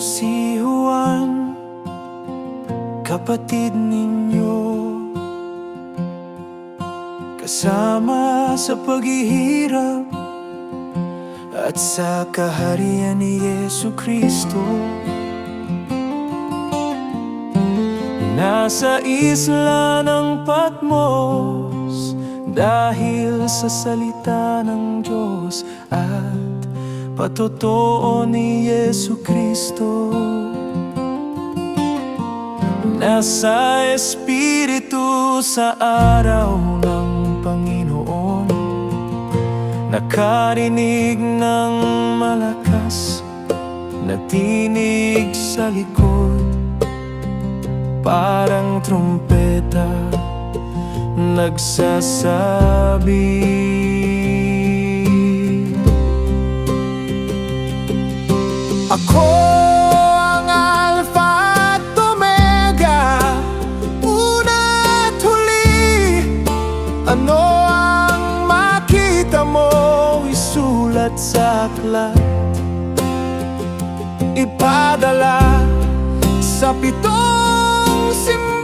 Si Juan, kapatid ninyo. Kasama sa paghihirap At sa kaharian ni Yesu Kristo. Nasa isla ng Patmos Dahil sa salita ng Diyos At patotoo ni Yesu Kristo. Nasa Espiritu sa araw ng Panginoon Nakarinig ng malakas na tinig sa likod. Parang trumpeta nagsasabi aklat Ipadala sa pitong simbahan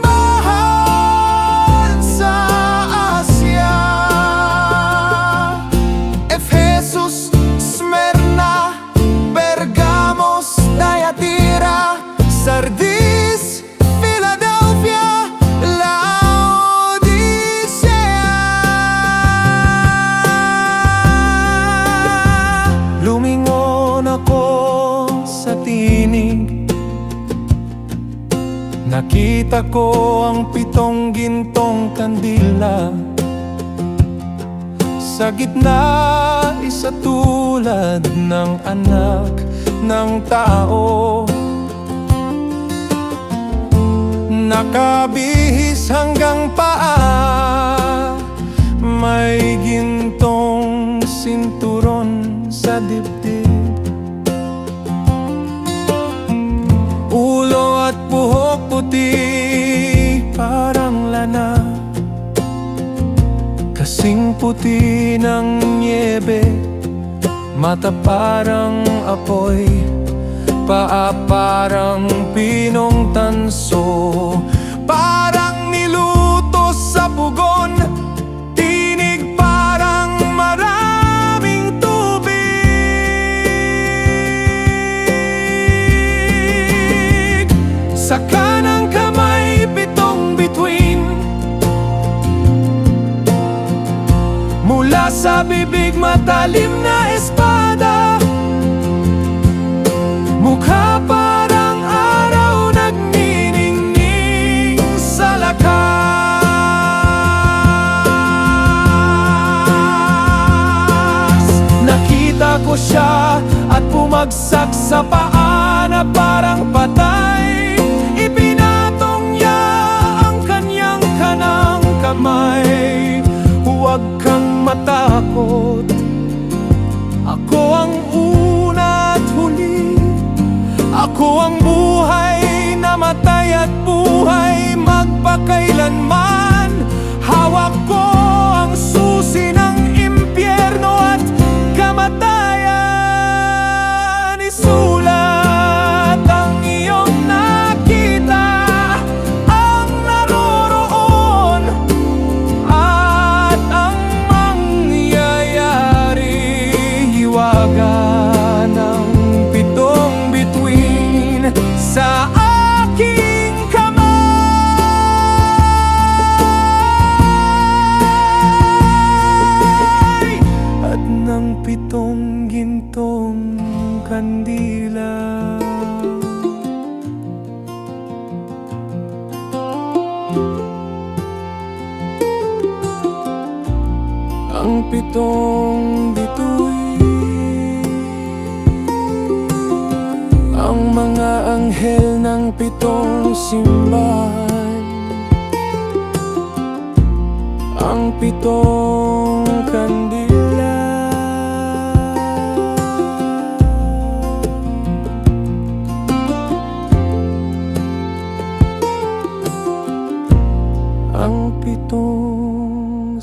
Nakita ko ang pitong gintong kandila. Sa gitna isa tulad ng anak ng tao. Nakabihis hanggang paa. May gintong sinturon sa dibdib puti parang lana. Kasing puti ng niebe Mata parang apoy Paa parang pinong Mula sa bibig matalim na espada. Mukha parang araw nagniningning sa lakas. Nakita ko siya at bumagsak sa paa na parang patay Ako ang buhay na matay at buhay magpakailanman. Hawak ko sa aking kamay. At ng pitong gintong kandila. Ang pitong bituin. Ang mga ng pitong simbahan. Ang pitong kandila. Ang pitong